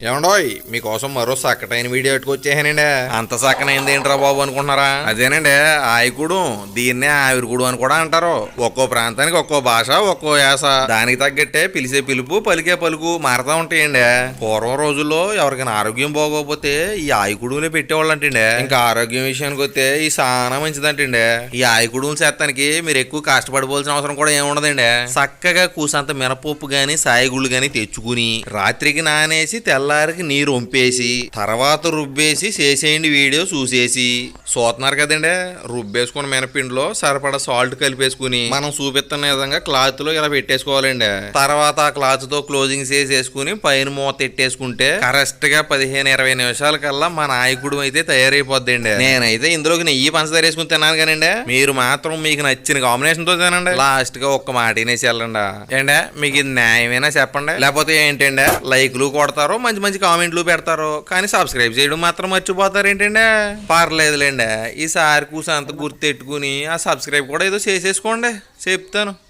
ఏమండోయ్ మీకోసం మరో సక్కటైన వీడియో ఎట్టుకొచ్చేసానండి అంత సక్కనైంది ఏంట్రా బాబు అనుకుంటున్నారా? అదేనండి ఆయకుడు దీన్నే ఆవిరికుడు అని కూడా అంటారు. ఒక్కో ప్రాంతానికి ఒక్కో భాష ఒక్కో యాస. దానికి తగ్గట్టే పిలిచే పిలుపు పలికే పలుకు మారుతా ఉంటాయండి. పూర్వం రోజుల్లో ఎవరికైనా ఆరోగ్యం బాగోకపోతే ఈ ఆయకుడులే పెట్టేవాళ్ళంటండి. ఇంకా ఆరోగ్యం విషయానికి వస్తే ఈ చాలా మంచిదంటండి. ఈ ఆయకుడులు చేస్తానికి మీరు ఎక్కువ కష్టపడిపోవాల్సిన అవసరం కూడా ఏముండదండి చక్కగా కూసంత మినపప్పు గాని సాయిగుళ్ళు గాని తెచ్చుకుని రాత్రికి నానేసి తెల్లారికి నీరు వంపేసి తర్వాత రుబ్బేసి చేసేయండి వీడియో చూసేసి. చూస్తున్నారు కదండి. రుబ్బేసుకున్న మినపిండిలో సరిపడా సాల్ట్ కలిపేసుకుని మనం చూపిస్తున్న విధంగా క్లాత్లో ఇలా పెట్టేసుకోవాలండి. తర్వాత ఆ క్లాత్తో క్లోజింగ్ చేసేసుకుని పైన మూత ఎట్టేసుకుంటే కరెక్ట్గా పదిహేను ఇరవై నిమిషాల కల్లా మా నాయకుడు అయితే తయారైపోద్దండి. నేనైతే ఇందులోకి నెయ్యి పంచదార వేసుకుని తిన్నాను కానండి. మీరు మాత్రం మీకు నచ్చిన కాంబినేషన్తో తినండి. లాస్ట్గా ఒక్క మాట వినేసి వెళ్ళండి. ఏంటే మీకు ఇది న్యాయమైనా చెప్పండి? లేకపోతే ఏంటంటే లైక్లు కొడతారో మంచి మంచి కామెంట్లు పెడతారు కానీ సబ్స్క్రైబ్ చేయడం మాత్రం మర్చిపోతారు ఏంటంటే పర్లేదులేండి. ఈసారి కూసంత గుర్తెట్టుకుని ఆ సబ్స్క్రైబ్ కూడా ఏదో చేసేసుకోండి. చెప్తాను.